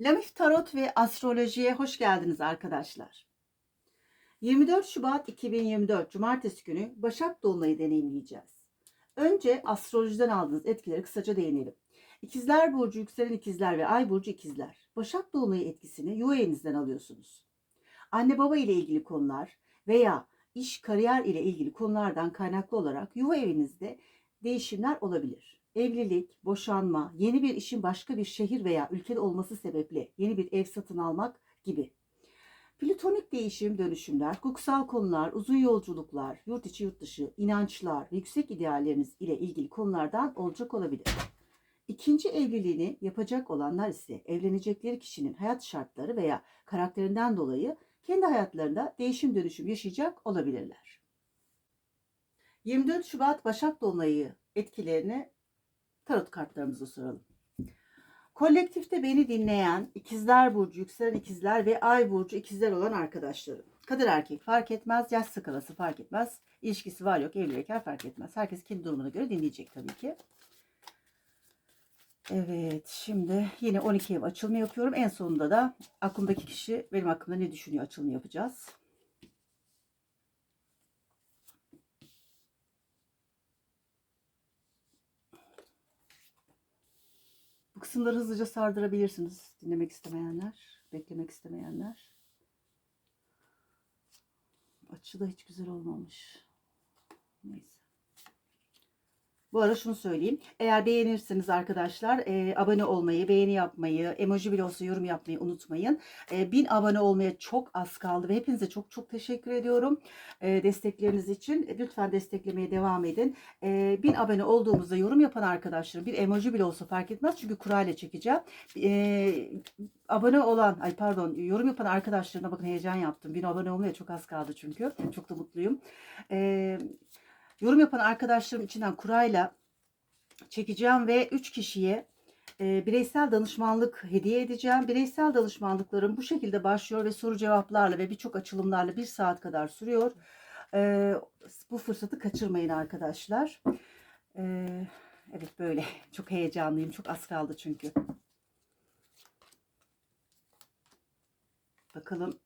Lamif Tarot ve Astroloji'ye hoş geldiniz arkadaşlar. 24 Şubat 2024 Cumartesi günü Başak Dolunay'ı deneyimleyeceğiz. Önce astrolojiden aldığınız etkileri kısaca değinelim. İkizler Burcu, Yükselen İkizler ve Ay Burcu İkizler. Başak Dolunay'ı etkisini yuva evinizden alıyorsunuz. Anne baba ile ilgili konular veya iş kariyer ile ilgili konulardan kaynaklı olarak yuva evinizde değişimler olabilir. Evlilik, boşanma, yeni bir işin başka bir şehir veya ülkede olması sebeple yeni bir ev satın almak gibi. Plütonik değişim, dönüşümler, hukuksal konular, uzun yolculuklar, yurt içi yurt dışı, inançlar, yüksek idealleriniz ile ilgili konulardan olacak olabilir. İkinci evliliğini yapacak olanlar ise evlenecekleri kişinin hayat şartları veya karakterinden dolayı kendi hayatlarında değişim dönüşüm yaşayacak olabilirler. 24 Şubat Başak Dolunay'ı etkilerini tarot kartlarımıza soralım. Kolektifte beni dinleyen ikizler burcu, yükselen ikizler ve ay burcu ikizler olan arkadaşlarım. Kadın erkek fark etmez, yaş skalası fark etmez, ilişkisi var yok, evli bekar fark etmez. Herkes kendi durumuna göre dinleyecek tabii ki. Evet, şimdi yine 12 ev açılımı yapıyorum. En sonunda da aklımdaki kişi benim hakkımda ne düşünüyor açılımı yapacağız. Bu kısımları hızlıca sardırabilirsiniz. Dinlemek istemeyenler, beklemek istemeyenler. Açı da hiç güzel olmamış. Neyse. Bu ara şunu söyleyeyim. Eğer beğenirseniz arkadaşlar e, abone olmayı, beğeni yapmayı, emoji bile olsa yorum yapmayı unutmayın. E, 1000 abone olmaya çok az kaldı ve hepinize çok çok teşekkür ediyorum e, destekleriniz için. Lütfen desteklemeye devam edin. E, 1000 abone olduğumuzda yorum yapan arkadaşlarım bir emoji bile olsa fark etmez çünkü kurayla çekeceğim. E, abone olan, ay pardon yorum yapan arkadaşlarına bakın heyecan yaptım. 1000 abone olmaya çok az kaldı çünkü. Çok da mutluyum. Eee yorum yapan arkadaşlarım içinden kurayla çekeceğim ve 3 kişiye e, bireysel danışmanlık hediye edeceğim. Bireysel danışmanlıklarım bu şekilde başlıyor ve soru cevaplarla ve birçok açılımlarla bir saat kadar sürüyor. E, bu fırsatı kaçırmayın arkadaşlar. E, evet böyle çok heyecanlıyım. Çok az kaldı çünkü. Bakalım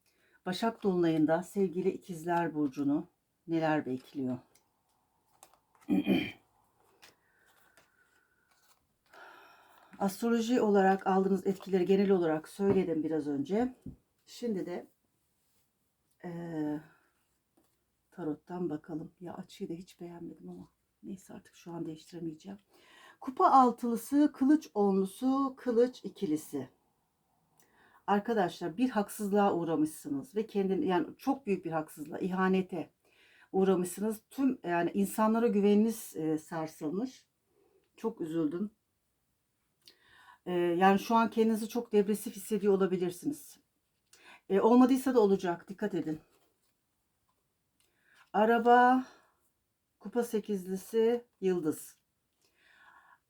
Başak Dolunay'ında sevgili ikizler burcunu neler bekliyor? Astroloji olarak aldığınız etkileri genel olarak söyledim biraz önce. Şimdi de eee, tarottan bakalım. Ya açıyı da hiç beğenmedim ama neyse artık şu an değiştiremeyeceğim. Kupa altılısı, kılıç onlusu, kılıç ikilisi. Arkadaşlar bir haksızlığa uğramışsınız ve kendin yani çok büyük bir haksızlığa, ihanete uğramışsınız. Tüm yani insanlara güveniniz e, sarsılmış. Çok üzüldüm. E, yani şu an kendinizi çok depresif hissediyor olabilirsiniz. E, olmadıysa da olacak. Dikkat edin. Araba, kupa sekizlisi, yıldız.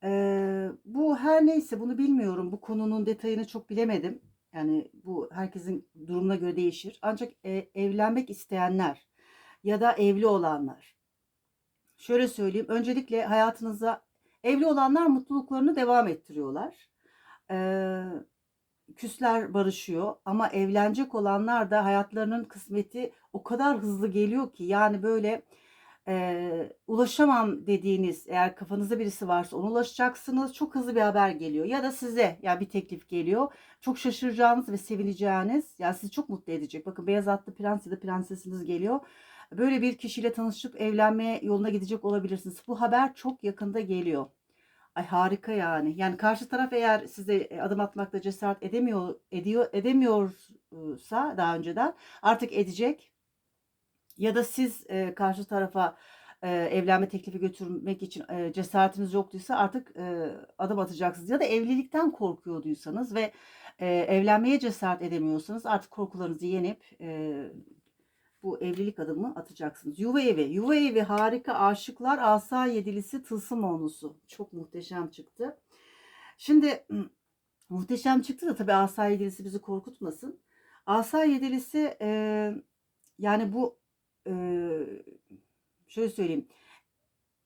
E, bu her neyse bunu bilmiyorum. Bu konunun detayını çok bilemedim. Yani bu herkesin durumuna göre değişir. Ancak e, evlenmek isteyenler ya da evli olanlar. Şöyle söyleyeyim. Öncelikle hayatınıza evli olanlar mutluluklarını devam ettiriyorlar. Ee, küsler barışıyor ama evlenecek olanlar da hayatlarının kısmeti o kadar hızlı geliyor ki yani böyle e, ulaşamam dediğiniz eğer kafanızda birisi varsa ona ulaşacaksınız çok hızlı bir haber geliyor ya da size ya yani bir teklif geliyor çok şaşıracağınız ve sevineceğiniz yani sizi çok mutlu edecek bakın beyaz atlı prens ya da prensesiniz geliyor böyle bir kişiyle tanışıp evlenmeye yoluna gidecek olabilirsiniz. Bu haber çok yakında geliyor. Ay harika yani. Yani karşı taraf eğer size adım atmakta cesaret edemiyor ediyor edemiyorsa daha önceden artık edecek. Ya da siz e, karşı tarafa e, evlenme teklifi götürmek için e, cesaretiniz yoktuysa artık e, adım atacaksınız. Ya da evlilikten korkuyorduysanız ve e, evlenmeye cesaret edemiyorsanız artık korkularınızı yenip e, bu evlilik adımı atacaksınız. Yuva evi. Yuva evi harika. Aşıklar asa yedilisi tılsım onlusu. Çok muhteşem çıktı. Şimdi muhteşem çıktı da tabii asa yedilisi bizi korkutmasın. Asa yedilisi e, yani bu e, şöyle söyleyeyim.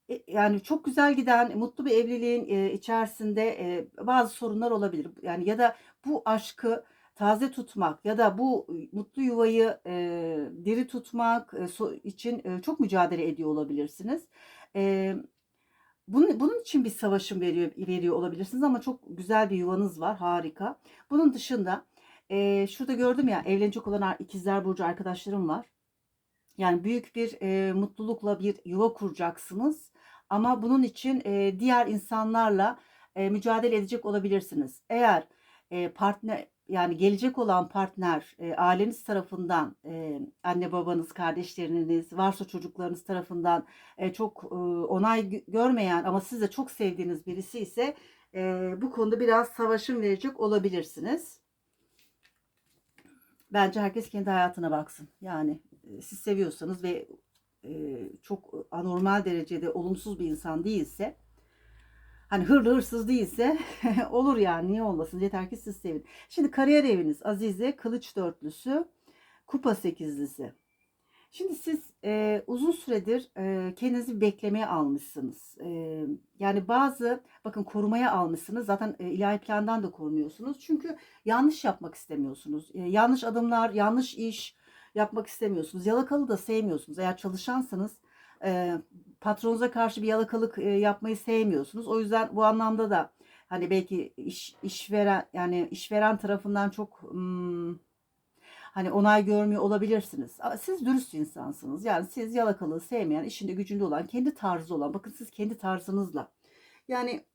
E, yani çok güzel giden mutlu bir evliliğin, eee, içerisinde, eee, bazı sorunlar olabilir. Yani ya da bu aşkı taze tutmak ya da bu, mutlu yuvayı, eee, diri tutmak, eee, so için, eee, çok mücadele ediyor olabilirsiniz. Emm, bunun bunun için bir savaşım veriyor veriyor olabilirsiniz ama çok güzel bir yuvanız var, harika. Bunun dışında, eee, şurada gördüm ya, evlenecek olan ikizler burcu arkadaşlarım var. Yani büyük bir, eee, mutlulukla bir yuva kuracaksınız ama bunun için, eee, diğer insanlarla, eee, mücadele edecek olabilirsiniz. Eğer, eee, partner yani gelecek olan partner, eee, aileniz tarafından, eee, anne babanız, kardeşleriniz, varsa çocuklarınız tarafından, eee, çok, ııı, onay gö görmeyen ama siz de çok sevdiğiniz birisi ise, eee, bu konuda biraz savaşım verecek olabilirsiniz. Bence herkes kendi hayatına baksın. Yani, eee, siz seviyorsanız ve, eee, çok anormal derecede olumsuz bir insan değilse, hani hırlı hırsız değilse olur yani niye olmasın yeter ki siz sevin. Şimdi kariyer eviniz Azize, kılıç dörtlüsü, kupa sekizlisi. Şimdi siz, eee, uzun süredir, eee, kendinizi beklemeye almışsınız. Eee, yani bazı bakın korumaya almışsınız. Zaten, eee, ilahi plandan da korunuyorsunuz. Çünkü yanlış yapmak istemiyorsunuz. Eee, yanlış adımlar, yanlış iş yapmak istemiyorsunuz. Yalakalığı da sevmiyorsunuz. Eğer çalışansanız, eee, patronunuza karşı bir yalakalık, eee, yapmayı sevmiyorsunuz. O yüzden bu anlamda da, hani, belki iş işveren yani işveren tarafından çok, ımm, hani, onay görmüyor olabilirsiniz. Siz dürüst insansınız. Yani siz yalakalığı sevmeyen, işinde gücünde olan, kendi tarzı olan, bakın siz kendi tarzınızla, yani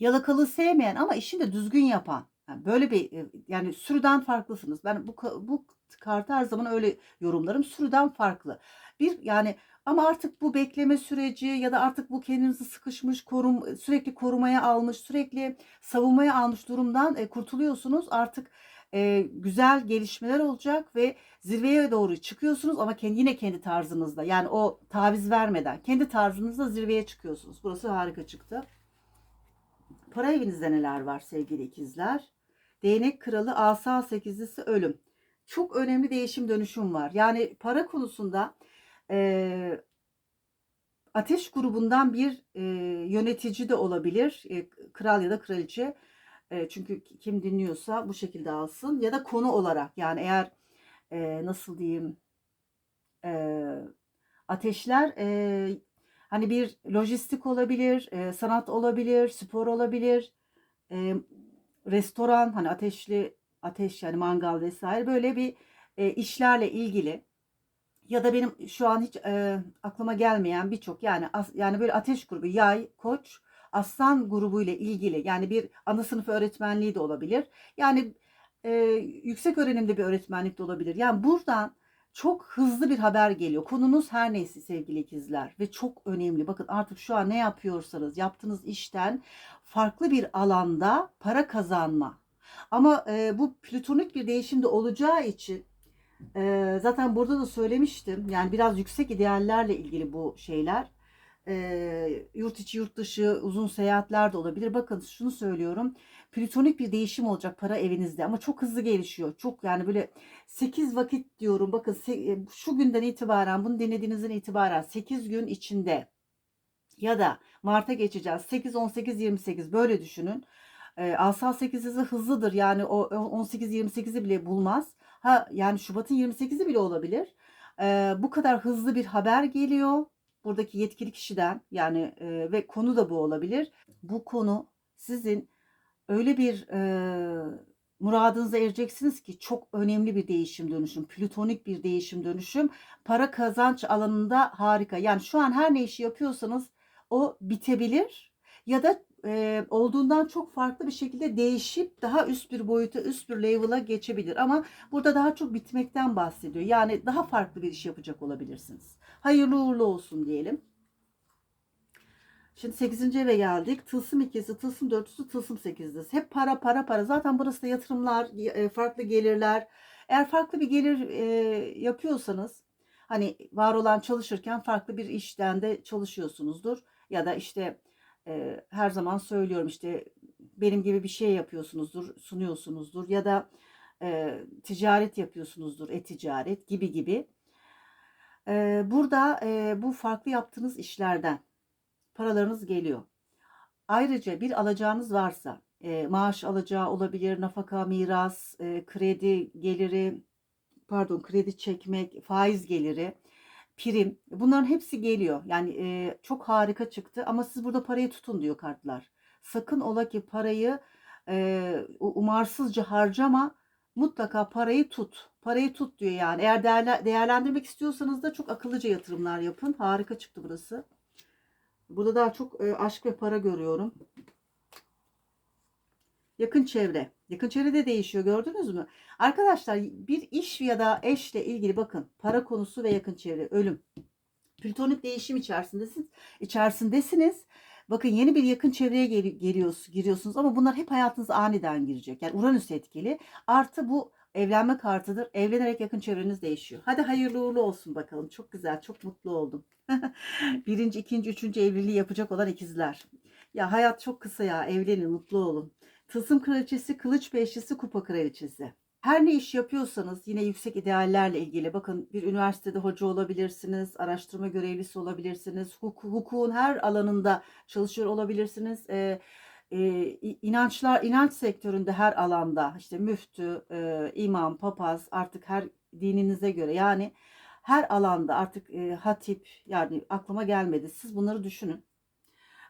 yalakalığı sevmeyen ama işini de düzgün yapan, yani böyle bir, yani sürüden farklısınız. Ben bu bu kartı her zaman öyle yorumlarım. Sürüden farklı. Bir yani ama artık bu bekleme süreci ya da artık bu kendinizi sıkışmış, korum sürekli korumaya almış, sürekli savunmaya almış durumdan, eee, kurtuluyorsunuz. Artık, eee, güzel gelişmeler olacak ve zirveye doğru çıkıyorsunuz ama kendi yine kendi tarzınızda. Yani o taviz vermeden kendi tarzınızda zirveye çıkıyorsunuz. Burası harika çıktı. Para evinizde neler var sevgili ikizler? Değnek kralı, asa sekizlisi, ölüm. Çok önemli değişim dönüşüm var. Yani para konusunda, eee ateş grubundan bir, eee, yönetici de olabilir. Eee, kral ya da kraliçe. Eee, çünkü kim dinliyorsa bu şekilde alsın ya da konu olarak yani eğer, eee, nasıl diyeyim, eee, ateşler, eee, hani bir lojistik olabilir, eee, sanat olabilir, spor olabilir, emm, restoran, hani ateşli ateş yani mangal vs. böyle bir, eee, işlerle ilgili ya da benim şu an hiç, eee, aklıma gelmeyen birçok yani as yani böyle ateş grubu yay, koç, aslan grubuyla ilgili yani bir ana sınıf öğretmenliği de olabilir. Yani, eee, yüksek öğrenimde bir öğretmenlik de olabilir. Yani buradan çok hızlı bir haber geliyor. Konunuz her neyse sevgili ikizler ve çok önemli. Bakın artık şu an ne yapıyorsanız yaptığınız işten farklı bir alanda para kazanma. Ama, eee, bu plütonik bir değişim de olacağı için, eee, zaten burada da söylemiştim. Yani biraz yüksek ideallerle ilgili bu şeyler. Eee, yurt içi, yurt dışı uzun seyahatler de olabilir. Bakın şunu söylüyorum. Plütonik bir değişim olacak para evinizde ama çok hızlı gelişiyor. Çok yani böyle 8 vakit diyorum. Bakın eee, şu günden itibaren bunu dinlediğinizden itibaren 8 gün içinde ya da marta geçeceğiz. 8, 18, 28 böyle düşünün. Eee, asa sekizlisi hızlıdır. Yani o o 18-28'i bile bulmaz. Ha, yani şubatın 28'i bile olabilir. Eee, bu kadar hızlı bir haber geliyor buradaki yetkili kişiden yani, eee, ve konu da bu olabilir. Bu konu sizin öyle bir, eee, muradınıza ereceksiniz ki çok önemli bir değişim dönüşüm, plütonik bir değişim dönüşüm. Para kazanç alanında harika. Yani şu an her ne işi yapıyorsanız o bitebilir ya da, eee, olduğundan çok farklı bir şekilde değişip daha üst bir boyuta, üst bir level'a geçebilir ama burada daha çok bitmekten bahsediyor. Yani daha farklı bir iş yapacak olabilirsiniz. Hayırlı uğurlu olsun diyelim. Şimdi 8. eve geldik. Tılsım ikisi, tılsım dörtlüsü, tılsım sekizlisi. Hep para para para. Zaten burası da yatırımlar, farklı gelirler. Eğer farklı bir gelir, eee, yapıyorsanız, hani var olan çalışırken farklı bir işten de çalışıyorsunuzdur ya da işte, her zaman söylüyorum işte benim gibi bir şey yapıyorsunuzdur, sunuyorsunuzdur ya da, eee, ticaret yapıyorsunuzdur, e-ticaret gibi gibi. Eee, burada, eee, bu farklı yaptığınız işlerden paralarınız geliyor. Ayrıca bir alacağınız varsa e, maaş alacağı olabilir, nafaka, miras, e, kredi geliri, pardon kredi çekmek, faiz geliri, prim bunların hepsi geliyor. Yani e, çok harika çıktı ama siz burada parayı tutun diyor kartlar. Sakın ola ki parayı e, umarsızca harcama mutlaka parayı tut. Parayı tut diyor yani. Eğer değerle, değerlendirmek istiyorsanız da çok akıllıca yatırımlar yapın. Harika çıktı burası. Burada daha çok e, aşk ve para görüyorum. Yakın çevre. Yakın çevre de değişiyor gördünüz mü? Arkadaşlar bir iş ya da eşle ilgili bakın para konusu ve yakın çevre ölüm. Plütonik değişim içerisindesiniz. içerisindesiniz. Bakın yeni bir yakın çevreye gel giriyorsunuz ama bunlar hep hayatınıza aniden girecek. Yani Uranüs etkili. Artı bu evlenme kartıdır. Evlenerek yakın çevreniz değişiyor. Hadi hayırlı uğurlu olsun bakalım. Çok güzel, çok mutlu oldum. Birinci, ikinci, üçüncü evliliği yapacak olan ikizler. Ya hayat çok kısa ya. Evlenin, mutlu olun. Tılsım kraliçesi, kılıç beşlisi, kupa kraliçesi. Her ne iş yapıyorsanız yine yüksek ideallerle ilgili bakın bir üniversitede hoca olabilirsiniz, araştırma görevlisi olabilirsiniz, huk hukukun her alanında çalışıyor olabilirsiniz. Ee, e, inançlar, inanç sektöründe her alanda işte müftü, e, imam, papaz artık her dininize göre yani her alanda artık e, hatip yani aklıma gelmedi. Siz bunları düşünün.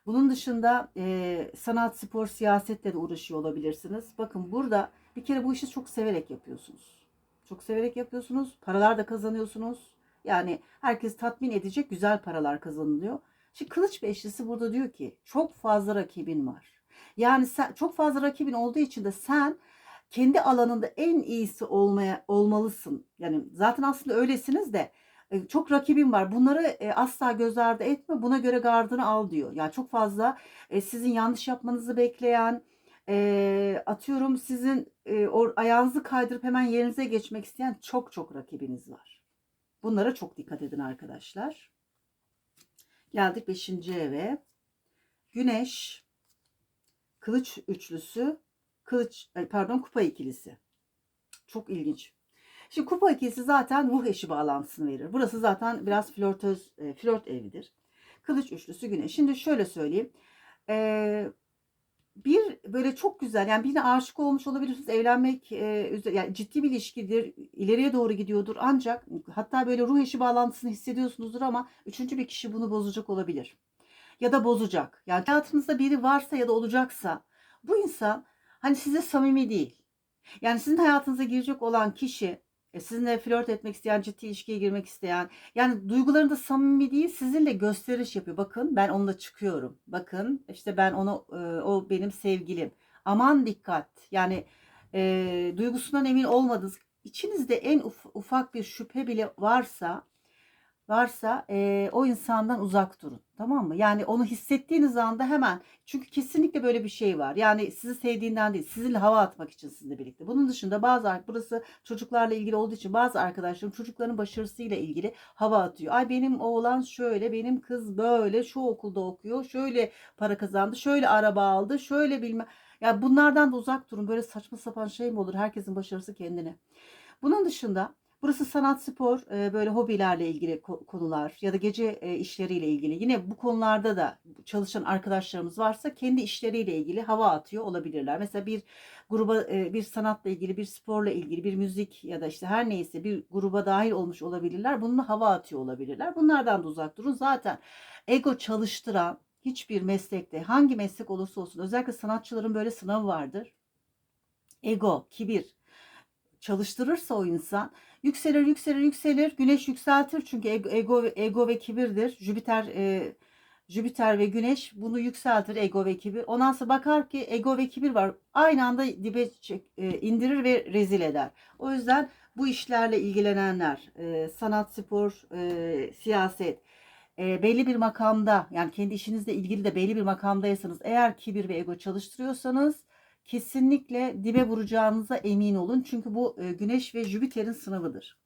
Bunun dışında e, sanat, spor, siyasetle de uğraşıyor olabilirsiniz. Bakın burada bir kere bu işi çok severek yapıyorsunuz. Çok severek yapıyorsunuz. Paralar da kazanıyorsunuz. Yani herkes tatmin edecek güzel paralar kazanılıyor. Şimdi kılıç beşlisi burada diyor ki çok fazla rakibin var. Yani sen çok fazla rakibin olduğu için de sen kendi alanında en iyisi olmaya olmalısın. Yani zaten aslında öylesiniz de çok rakibin var. Bunları asla göz ardı etme. Buna göre gardını al diyor. Yani çok fazla sizin yanlış yapmanızı bekleyen, atıyorum sizin ayağınızı kaydırıp hemen yerinize geçmek isteyen çok çok rakibiniz var. Bunlara çok dikkat edin arkadaşlar. Geldik 5. eve. Güneş, kılıç üçlüsü, kılıç pardon kupa ikilisi. Çok ilginç. Şimdi kupa ikilisi zaten ruh eşi bağlantısını verir. Burası zaten biraz flörtöz, e, flört evidir. Kılıç üçlüsü güneş. Şimdi şöyle söyleyeyim. Ee, bir böyle çok güzel yani birine aşık olmuş olabilirsiniz. Evlenmek e, yani ciddi bir ilişkidir. ileriye doğru gidiyordur. Ancak hatta böyle ruh eşi bağlantısını hissediyorsunuzdur ama üçüncü bir kişi bunu bozacak olabilir. Ya da bozacak. Yani hayatınızda biri varsa ya da olacaksa bu insan hani size samimi değil. Yani sizin hayatınıza girecek olan kişi e, sizinle flört etmek isteyen, ciddi ilişkiye girmek isteyen, yani duygularında samimi değil, sizinle gösteriş yapıyor. Bakın ben onunla çıkıyorum. Bakın işte ben onu, e, o benim sevgilim. Aman dikkat. Yani e, duygusundan emin olmadınız. İçinizde en uf- ufak bir şüphe bile varsa varsa e, o insandan uzak durun. Tamam mı? Yani onu hissettiğiniz anda hemen çünkü kesinlikle böyle bir şey var. Yani sizi sevdiğinden değil, sizinle hava atmak için sizinle birlikte. Bunun dışında bazı burası çocuklarla ilgili olduğu için bazı arkadaşlarım çocukların başarısıyla ilgili hava atıyor. Ay benim oğlan şöyle, benim kız böyle, şu okulda okuyor, şöyle para kazandı, şöyle araba aldı, şöyle bilmem. Ya bunlardan da uzak durun. Böyle saçma sapan şey mi olur? Herkesin başarısı kendine. Bunun dışında Burası sanat, spor, böyle hobilerle ilgili konular ya da gece işleriyle ilgili. Yine bu konularda da çalışan arkadaşlarımız varsa kendi işleriyle ilgili hava atıyor olabilirler. Mesela bir gruba bir sanatla ilgili, bir sporla ilgili, bir müzik ya da işte her neyse bir gruba dahil olmuş olabilirler. Bununla hava atıyor olabilirler. Bunlardan da uzak durun. Zaten ego çalıştıran hiçbir meslekte hangi meslek olursa olsun özellikle sanatçıların böyle sınavı vardır. Ego, kibir çalıştırırsa o insan Yükselir, yükselir, yükselir. Güneş yükseltir çünkü ego, ego ve kibirdir. Jüpiter e, Jüpiter ve Güneş bunu yükseltir ego ve kibir. Ondan sonra bakar ki ego ve kibir var. Aynı anda dibe e, indirir ve rezil eder. O yüzden bu işlerle ilgilenenler, e, sanat, spor, e, siyaset, e, belli bir makamda yani kendi işinizle ilgili de belli bir makamdaysanız eğer kibir ve ego çalıştırıyorsanız kesinlikle dibe vuracağınıza emin olun. Çünkü bu e, Güneş ve Jüpiter'in sınavıdır.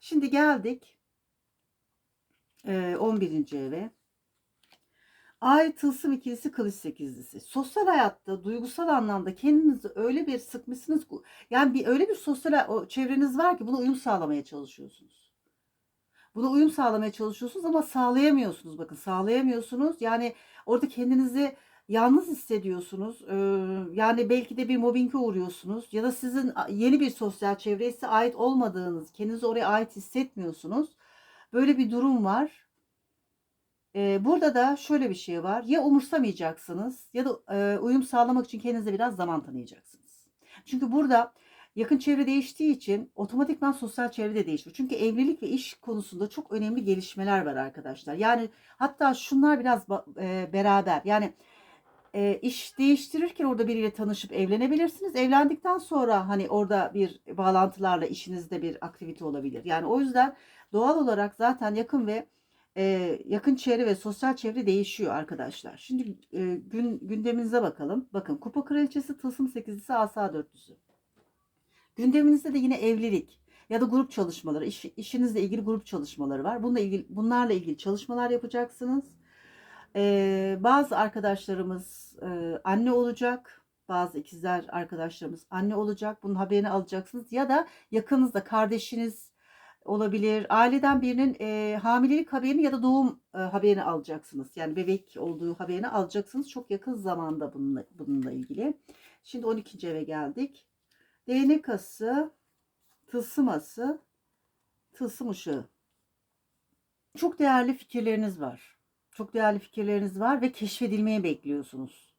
Şimdi geldik 11. E, eve. Ay tılsım ikilisi kılıç sekizlisi. Sosyal hayatta duygusal anlamda kendinizi öyle bir sıkmışsınız. Yani bir öyle bir sosyal çevreniz var ki buna uyum sağlamaya çalışıyorsunuz. Buna uyum sağlamaya çalışıyorsunuz ama sağlayamıyorsunuz. Bakın sağlayamıyorsunuz. Yani Orada kendinizi yalnız hissediyorsunuz. Ee, yani belki de bir mobbinge uğruyorsunuz ya da sizin yeni bir sosyal çevreye ait olmadığınız, kendinizi oraya ait hissetmiyorsunuz. Böyle bir durum var. Ee, burada da şöyle bir şey var. Ya umursamayacaksınız ya da e, uyum sağlamak için kendinize biraz zaman tanıyacaksınız. Çünkü burada yakın çevre değiştiği için otomatikman sosyal çevre de değişiyor. Çünkü evlilik ve iş konusunda çok önemli gelişmeler var arkadaşlar. Yani hatta şunlar biraz e, beraber. Yani e, iş değiştirirken orada biriyle tanışıp evlenebilirsiniz. Evlendikten sonra hani orada bir bağlantılarla işinizde bir aktivite olabilir. Yani o yüzden doğal olarak zaten yakın ve e, yakın çevre ve sosyal çevre değişiyor arkadaşlar. Şimdi e, gün gündeminize bakalım. Bakın Kupa Kraliçesi, Tılsım Sekizlisi, Asa Dörtlüsü. Gündeminizde de yine evlilik ya da grup çalışmaları, iş, işinizle ilgili grup çalışmaları var. Bununla ilgili, bunlarla ilgili çalışmalar yapacaksınız. Bazı arkadaşlarımız anne olacak. Bazı ikizler arkadaşlarımız anne olacak. Bunun haberini alacaksınız. Ya da yakınızda kardeşiniz olabilir. Aileden birinin e, hamilelik haberini ya da doğum e, haberini alacaksınız. Yani bebek olduğu haberini alacaksınız. Çok yakın zamanda bununla, bununla ilgili. Şimdi 12. eve geldik. Değnek ası, tılsım ası, tılsım ışığı. Çok değerli fikirleriniz var. Çok değerli fikirleriniz var ve keşfedilmeye bekliyorsunuz.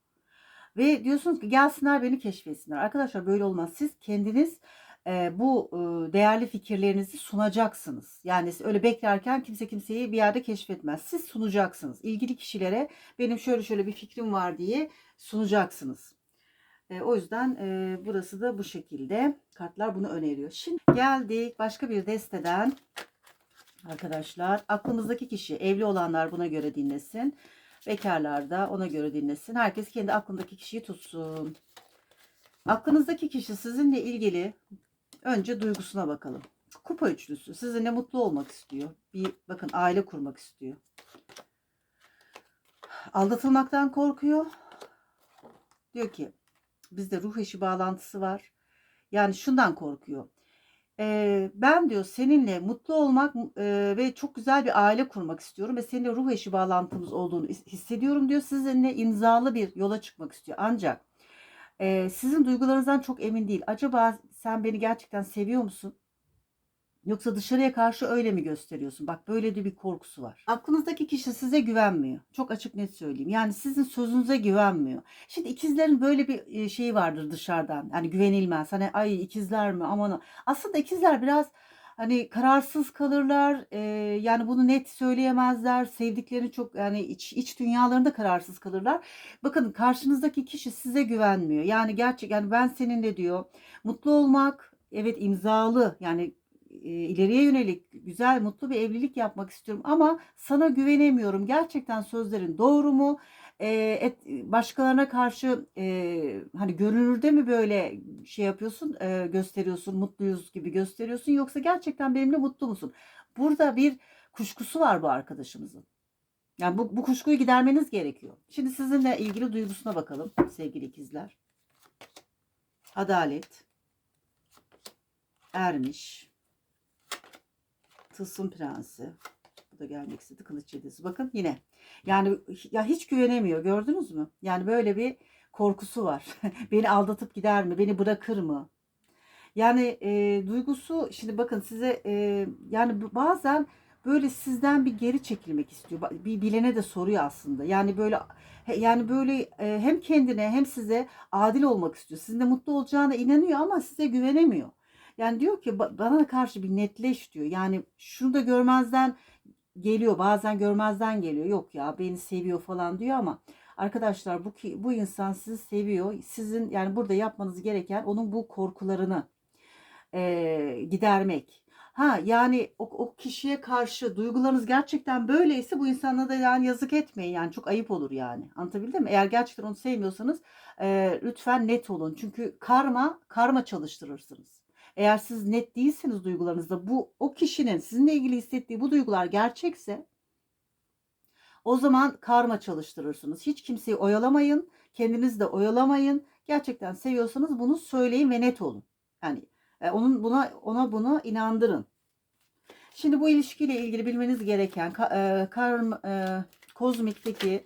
Ve diyorsunuz ki gelsinler beni keşfetsinler. Arkadaşlar böyle olmaz. Siz kendiniz e, bu e, değerli fikirlerinizi sunacaksınız. Yani öyle beklerken kimse kimseyi bir yerde keşfetmez. Siz sunacaksınız. İlgili kişilere benim şöyle şöyle bir fikrim var diye sunacaksınız. E, o yüzden e, burası da bu şekilde. Kartlar bunu öneriyor. Şimdi geldik başka bir desteden. Arkadaşlar aklımızdaki kişi evli olanlar buna göre dinlesin. Bekarlar da ona göre dinlesin. Herkes kendi aklındaki kişiyi tutsun. Aklınızdaki kişi sizinle ilgili önce duygusuna bakalım. Kupa üçlüsü. Sizinle mutlu olmak istiyor. Bir bakın aile kurmak istiyor. Aldatılmaktan korkuyor. Diyor ki bizde ruh eşi bağlantısı var. Yani şundan korkuyor. Ee, ben diyor seninle mutlu olmak e, ve çok güzel bir aile kurmak istiyorum ve seninle ruh eşi bağlantımız olduğunu his- hissediyorum diyor. Sizinle imzalı bir yola çıkmak istiyor. Ancak e, sizin duygularınızdan çok emin değil. Acaba sen beni gerçekten seviyor musun? Yoksa dışarıya karşı öyle mi gösteriyorsun? Bak böyle de bir korkusu var. Aklınızdaki kişi size güvenmiyor. Çok açık net söyleyeyim. Yani sizin sözünüze güvenmiyor. Şimdi ikizlerin böyle bir e, şeyi vardır dışarıdan. Yani güvenilmez. Hani ay ikizler mi aman. Aslında ikizler biraz hani kararsız kalırlar. E, yani bunu net söyleyemezler. Sevdiklerini çok yani iç, iç dünyalarında kararsız kalırlar. Bakın karşınızdaki kişi size güvenmiyor. Yani gerçek yani ben seninle diyor. Mutlu olmak evet imzalı yani ileriye yönelik güzel mutlu bir evlilik yapmak istiyorum ama sana güvenemiyorum. Gerçekten sözlerin doğru mu? E, et, başkalarına karşı e, hani görünürde mi böyle şey yapıyorsun, e, gösteriyorsun, mutluyuz gibi gösteriyorsun yoksa gerçekten benimle mutlu musun? Burada bir kuşkusu var bu arkadaşımızın. Yani bu, bu kuşkuyu gidermeniz gerekiyor. Şimdi sizinle ilgili duygusuna bakalım sevgili ikizler. Adalet, ermiş, Tılsım Prensi. Bu da gelmek istedi. Kılıç Yedisi. Bakın yine. Yani ya hiç güvenemiyor. Gördünüz mü? Yani böyle bir korkusu var. Beni aldatıp gider mi? Beni bırakır mı? Yani e, duygusu şimdi bakın size e, yani bazen böyle sizden bir geri çekilmek istiyor. Bir bilene de soruyor aslında. Yani böyle yani böyle e, hem kendine hem size adil olmak istiyor. Sizinle mutlu olacağına inanıyor ama size güvenemiyor. Yani diyor ki "Ba- bana karşı bir netleş diyor. Yani şunu da görmezden geliyor. Bazen görmezden geliyor. Yok ya beni seviyor falan diyor ama arkadaşlar bu ki bu insan sizi seviyor. Sizin yani burada yapmanız gereken onun bu korkularını e, gidermek. Ha yani o, o kişiye karşı duygularınız gerçekten böyleyse bu insana da yani yazık etmeyin yani çok ayıp olur yani. Anlatabildim mi? Eğer gerçekten onu sevmiyorsanız e, lütfen net olun. Çünkü karma karma çalıştırırsınız. Eğer siz net değilseniz duygularınızda bu o kişinin sizinle ilgili hissettiği bu duygular gerçekse o zaman karma çalıştırırsınız. Hiç kimseyi oyalamayın. Kendinizi de oyalamayın. Gerçekten seviyorsanız bunu söyleyin ve net olun. Yani e, onun buna ona bunu inandırın. Şimdi bu ilişkiyle ilgili bilmeniz gereken e, karm, e, kozmikteki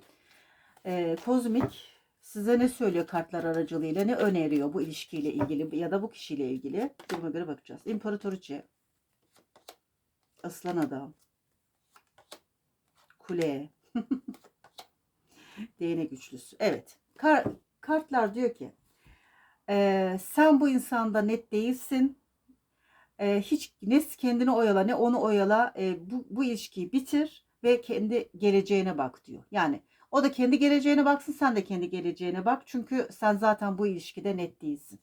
Ee, kozmik size ne söylüyor kartlar aracılığıyla, ne öneriyor bu ilişkiyle ilgili ya da bu kişiyle ilgili? Duruma göre bakacağız. İmparatoriçe, Aslan Adam, Kule, Değnek güçlüsü. Evet. Kar- kartlar diyor ki eee, sen bu insanda net değilsin. Eee, hiç ne kendini oyala ne onu oyala. Eee, bu, bu ilişkiyi bitir ve kendi geleceğine bak diyor. Yani o da kendi geleceğine baksın sen de kendi geleceğine bak. Çünkü sen zaten bu ilişkide net değilsin.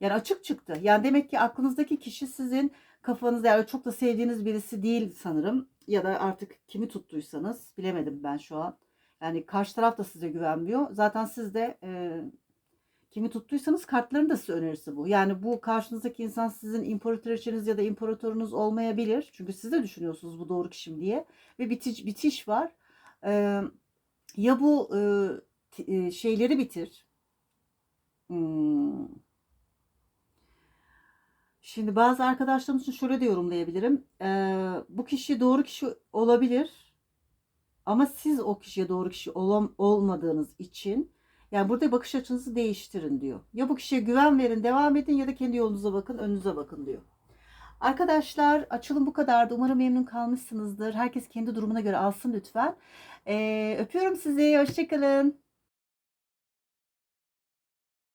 Yani açık çıktı. Yani demek ki aklınızdaki kişi sizin kafanızda yani çok da sevdiğiniz birisi değil sanırım. Ya da artık kimi tuttuysanız bilemedim ben şu an. Yani karşı taraf da size güvenmiyor. Zaten siz de e, kimi tuttuysanız kartların da size önerisi bu. Yani bu karşınızdaki insan sizin imparatoriçeniz ya da imparatorunuz olmayabilir. Çünkü siz de düşünüyorsunuz bu doğru kişim diye. Ve bitiş, bitiş var. E, ya bu e, e, şeyleri bitir. Hmm. Şimdi bazı arkadaşlarım için şöyle de yorumlayabilirim. E, bu kişi doğru kişi olabilir. Ama siz o kişiye doğru kişi olam, olmadığınız için yani burada bakış açınızı değiştirin diyor. Ya bu kişiye güven verin, devam edin ya da kendi yolunuza bakın, önünüze bakın diyor. Arkadaşlar açılım bu kadardı. Umarım memnun kalmışsınızdır. Herkes kendi durumuna göre alsın lütfen. Ee, öpüyorum sizi. Hoşçakalın.